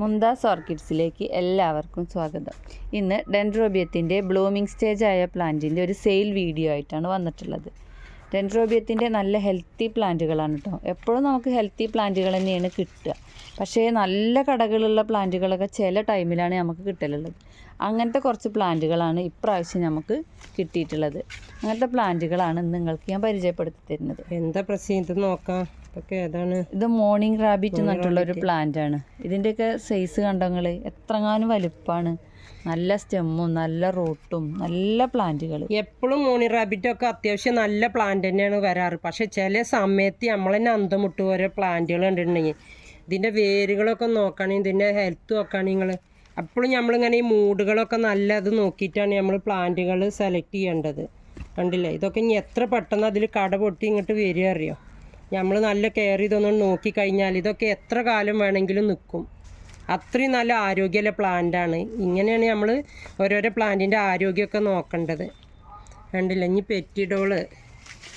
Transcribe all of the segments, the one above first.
മുന്താസ് ഓർക്കിഡ്സിലേക്ക് എല്ലാവർക്കും സ്വാഗതം. ഇന്ന് ഡെൻഡ്രോബിയത്തിന്റെ ബ്ലൂമിംഗ് സ്റ്റേജ് ആയ പ്ലാന്റിന്റെ ഒരു സെയിൽ വീഡിയോ ആയിട്ടാണ് വന്നിട്ടുള്ളത്. ഡെൻഡ്രോബിയത്തിന്റെ നല്ല ഹെൽത്തി പ്ലാന്റുകളാണ് കേട്ടോ എപ്പോഴും നമുക്ക് ഹെൽത്തി പ്ലാന്റുകൾ തന്നെയാണ് കിട്ടുക. പക്ഷേ നല്ല കടകളുള്ള പ്ലാന്റുകളൊക്കെ ചില ടൈമിലാണ് നമുക്ക് കിട്ടലുള്ളത്. അങ്ങനത്തെ കുറച്ച് പ്ലാന്റുകളാണ് ഇപ്രാവശ്യം നമുക്ക് കിട്ടിയിട്ടുള്ളത്. അങ്ങനത്തെ പ്ലാന്റുകളാണ് നിങ്ങൾക്ക് ഞാൻ പരിചയപ്പെടുത്തി തരുന്നത്. എന്താ പ്രശ്നം? ഇത് നോക്കാം. ഇത് മോർണിംഗ് റാബിറ്റ് എന്നിട്ടുള്ള ഒരു പ്ലാന്റ് ആണ് ഇതിന്റെയൊക്കെ സൈസ് കണ്ടങ്ങൾ എത്രങ്ങാനും വലുപ്പാണ്. നല്ല സ്റ്റെമ്മും നല്ല റൂട്ടും നല്ല പ്ലാന്റുകൾ എപ്പോഴും മോണി റാബിറ്റൊക്കെ അത്യാവശ്യം നല്ല പ്ലാന്റ് തന്നെയാണ് വരാറ്. പക്ഷെ ചില സമയത്ത് നമ്മൾ തന്നെ പോലെ ഓരോ പ്ലാന്റുകൾ കണ്ടിട്ടുണ്ടെങ്കിൽ ഇതിന്റെ വേരുകളൊക്കെ നോക്കുകയാണെങ്കിൽ ഇതിന്റെ ഹെൽത്ത് നോക്കുകയാണെങ്കിൽ നിങ്ങൾ അപ്പോഴും നമ്മളിങ്ങനെ ഈ മൂടുകളൊക്കെ നല്ല അത് നോക്കിയിട്ടാണ് നമ്മൾ പ്ലാന്റുകൾ സെലക്ട് ചെയ്യേണ്ടത്. കണ്ടില്ലേ? ഇതൊക്കെ ഇനി എത്ര പെട്ടെന്ന് അതിൽ കട പൊട്ടി ഇങ്ങോട്ട് വരിക അറിയോ? നമ്മൾ നല്ല കെയർ ചെയ്തൊന്നും നോക്കിക്കഴിഞ്ഞാൽ ഇതൊക്കെ എത്ര കാലം വേണമെങ്കിലും നിൽക്കും അത്രയും നല്ല ആരോഗ്യമുള്ള പ്ലാന്റാണ് ഇങ്ങനെയാണ് നമ്മൾ ഓരോരോ പ്ലാന്റിന്റെ ആരോഗ്യമൊക്കെ നോക്കേണ്ടത്. കണ്ടില്ല? ഇനി പെറ്റിഡോൾ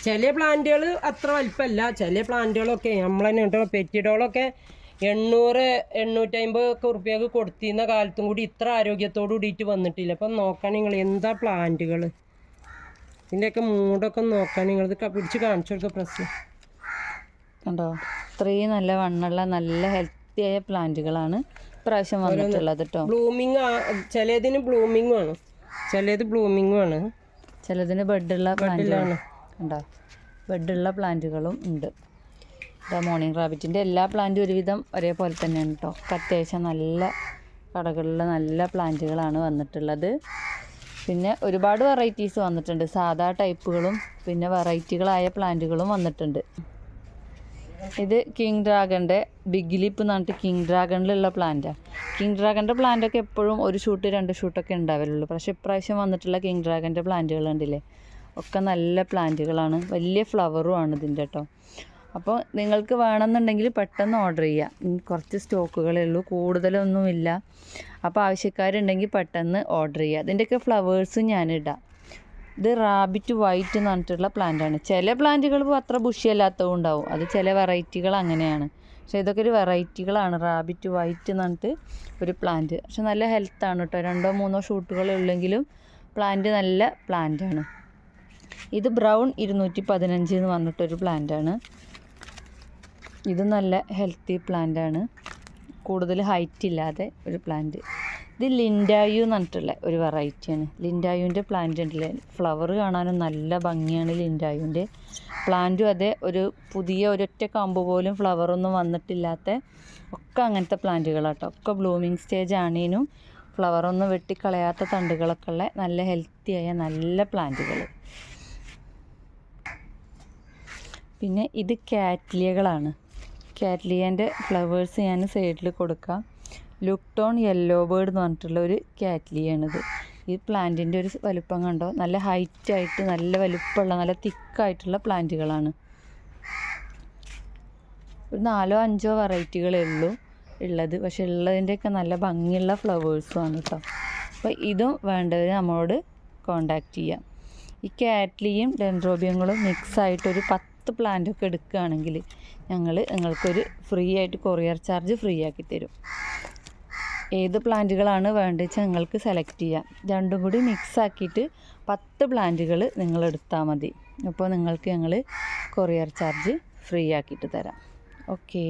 ചില പ്ലാന്റുകൾ അത്ര വലിപ്പമല്ല. ചില പ്ലാന്റുകളൊക്കെ നമ്മൾ തന്നെ കേട്ടോ പെറ്റിഡോളൊക്കെ എണ്ണൂറ് എണ്ണൂറ്റമ്പത് ഒക്കെ ഉറുപ്പ്യക്ക് കൊടുത്തിരുന്ന കാലത്തും കൂടി ഇത്ര ആരോഗ്യത്തോടു കൂടിയിട്ട് വന്നിട്ടില്ല. അപ്പം നോക്കാൻ നിങ്ങൾ എന്താ പ്ലാന്റുകൾ ഇതിന്റെയൊക്കെ മൂടൊക്കെ നോക്കാൻ നിങ്ങളിത് പിടിച്ച് കാണിച്ചു കൊടുക്കുക പ്രശ്നം. കണ്ടോ? ഇത്രയും നല്ല വണ്ണുള്ള നല്ല ഹെൽത്തി ആയ പ്ലാന്റുകളാണ് ഇപ്രാവശ്യം വന്നിട്ടുള്ളത് കേട്ടോ ബ്ലൂമിങ് ചിലതിന് ബ്ലൂമിങ്ങും ആണ്. ചിലത് ബ്ലൂമിങ്ങും ആണ്. ചിലതിന് ബെഡുള്ള പ്ലാന്റുകളാണ് കണ്ടോ? ബെഡുള്ള പ്ലാന്റുകളും ഉണ്ട്. ഇതാ മോർണിംഗ് റാബിറ്റിന്റെ എല്ലാ പ്ലാന്റും ഒരുവിധം ഒരേപോലെ തന്നെയാണ് കേട്ടോ അത്യാവശ്യം നല്ല കടകളിലെ നല്ല പ്ലാന്റുകളാണ് വന്നിട്ടുള്ളത്. പിന്നെ ഒരുപാട് വെറൈറ്റീസ് വന്നിട്ടുണ്ട്. സാധാ ടൈപ്പുകളും പിന്നെ വെറൈറ്റികളായ പ്ലാന്റുകളും വന്നിട്ടുണ്ട്. ഇത് കിങ് ഡ്രാഗന്റെ ബിഗ് ലിപ്പ് എന്ന് പറഞ്ഞിട്ട് കിങ് ഡ്രാഗണിലുള്ള പ്ലാന്റാണ് കിങ് ഡ്രാഗന്റെ പ്ലാന്റൊക്കെ എപ്പോഴും ഒരു ഷൂട്ട് രണ്ട് ഷൂട്ടൊക്കെ ഉണ്ടാവലുള്ളൂ. പക്ഷേ ഇപ്രാവശ്യം വന്നിട്ടുള്ള കിങ് ഡ്രാഗന്റെ പ്ലാന്റുകൾ ഉണ്ടല്ലേ ഒക്കെ നല്ല പ്ലാന്റുകളാണ് വലിയ ഫ്ലവറും ആണ് ഇതിന്റെ കേട്ടോ അപ്പോൾ നിങ്ങൾക്ക് വേണമെന്നുണ്ടെങ്കിൽ പെട്ടെന്ന് ഓർഡർ ചെയ്യാം. ഉം, കുറച്ച് സ്റ്റോക്കുകളേ ഉള്ളൂ. കൂടുതലൊന്നുമില്ല. അപ്പോൾ ആവശ്യക്കാരുണ്ടെങ്കിൽ പെട്ടെന്ന് ഓർഡർ ചെയ്യുക ഇതിന്റെയൊക്കെ ഫ്ലവേഴ്സും ഞാനിടാം. ഇത് റാബിറ്റ് വൈറ്റ് എന്ന് പറഞ്ഞിട്ടുള്ള പ്ലാന്റ് ആണ്. ചില പ്ലാന്റുകൾ അത്ര ബുഷിയല്ലാത്തതും ഉണ്ടാവും. അത് ചില വെറൈറ്റികൾ അങ്ങനെയാണ്. പക്ഷേ ഇതൊക്കെ ഒരു വെറൈറ്റികളാണ് റാബിറ്റ് വൈറ്റ് എന്ന് പറഞ്ഞിട്ട് ഒരു പ്ലാന്റ് പക്ഷെ നല്ല ഹെൽത്താണ് കേട്ടോ. രണ്ടോ മൂന്നോ ഷൂട്ടുകൾ ഉള്ളെങ്കിലും പ്ലാന്റ് നല്ല പ്ലാന്റ് ആണ്. ഇത് ബ്രൗൺ ഇരുന്നൂറ്റി പതിനഞ്ച് എന്ന് പറഞ്ഞിട്ടൊരു പ്ലാന്റ് ആണ്. ഇത് നല്ല ഹെൽത്തി പ്ലാന്റ് ആണ്. കൂടുതൽ ഹൈറ്റ് ഇല്ലാതെ ഒരു പ്ലാന്റ് ഇത് ലിൻഡായു എന്ന് പറഞ്ഞിട്ടുള്ള ഒരു വെറൈറ്റിയാണ് ലിൻഡായുവിന്റെ പ്ലാന്റ് ഉണ്ടല്ലേ? ഫ്ലവർ കാണാനും നല്ല ഭംഗിയാണ് ലിൻഡായുവിന്റെ പ്ലാന്റും അതെ ഒരു പുതിയ ഒരൊറ്റ കമ്പ് പോലും ഫ്ലവറൊന്നും വന്നിട്ടില്ലാത്ത ഒക്കെ അങ്ങനത്തെ പ്ലാന്റുകളാട്ടോ ഒക്കെ ബ്ലൂമിങ് സ്റ്റേജ് ആണേനും ഫ്ലവറൊന്നും വെട്ടിക്കളയാത്ത തണ്ടുകളൊക്കെ ഉള്ള നല്ല ഹെൽത്തിയായ നല്ല പ്ലാന്റുകൾ പിന്നെ ഇത് കാറ്റ്ലിയകളാണ്. കാറ്റ്ലിയന്റെ ഫ്ലവേഴ്സ് ഞാൻ സൈഡിൽ കൊടുക്കാം. ലുക്ടോൺ യെല്ലോ ബേർഡ് എന്ന് പറഞ്ഞിട്ടുള്ള ഒരു കാറ്റ്ലിയാണിത്. ഈ പ്ലാന്റിന്റെ ഒരു വലുപ്പം കണ്ടോ? നല്ല ഹൈറ്റായിട്ട് നല്ല വലുപ്പമുള്ള നല്ല തിക്കായിട്ടുള്ള പ്ലാന്റുകളാണ്. ഒരു നാലോ അഞ്ചോ വെറൈറ്റികളേ ഉള്ളൂ ഉള്ളത്. പക്ഷെ ഉള്ളതിന്റെയൊക്കെ നല്ല ഭംഗിയുള്ള ഫ്ലവേഴ്സും ആണ് കേട്ടോ അപ്പോൾ ഇതും വേണ്ടവർ നമ്മളോട് കോണ്ടാക്ട് ചെയ്യാം. ഈ കാറ്റ്ലിയും ഡെൻഡ്രോബിയങ്ങളും മിക്സ് ആയിട്ട് ഒരു പത്ത് പ്ലാന്റ് ഒക്കെ എടുക്കുകയാണെങ്കിൽ ഞങ്ങൾ നിങ്ങൾക്കൊരു ഫ്രീ ആയിട്ട് കൊറിയർ ചാർജ് ഫ്രീ ആക്കി തരും. ഏത് പ്ലാന്റുകളാണ് വേണ്ടത് വെച്ചാൽ നിങ്ങൾക്ക് സെലക്ട് ചെയ്യാം. രണ്ടും കൂടി മിക്സ് ആക്കിയിട്ട് പത്ത് പ്ലാന്റുകൾ നിങ്ങൾ എടുത്താൽ മതി. അപ്പോൾ നിങ്ങൾക്ക് ഞങ്ങൾ കൊറിയർ ചാർജ് ഫ്രീ ആക്കിയിട്ട് തരാം. ഓക്കേ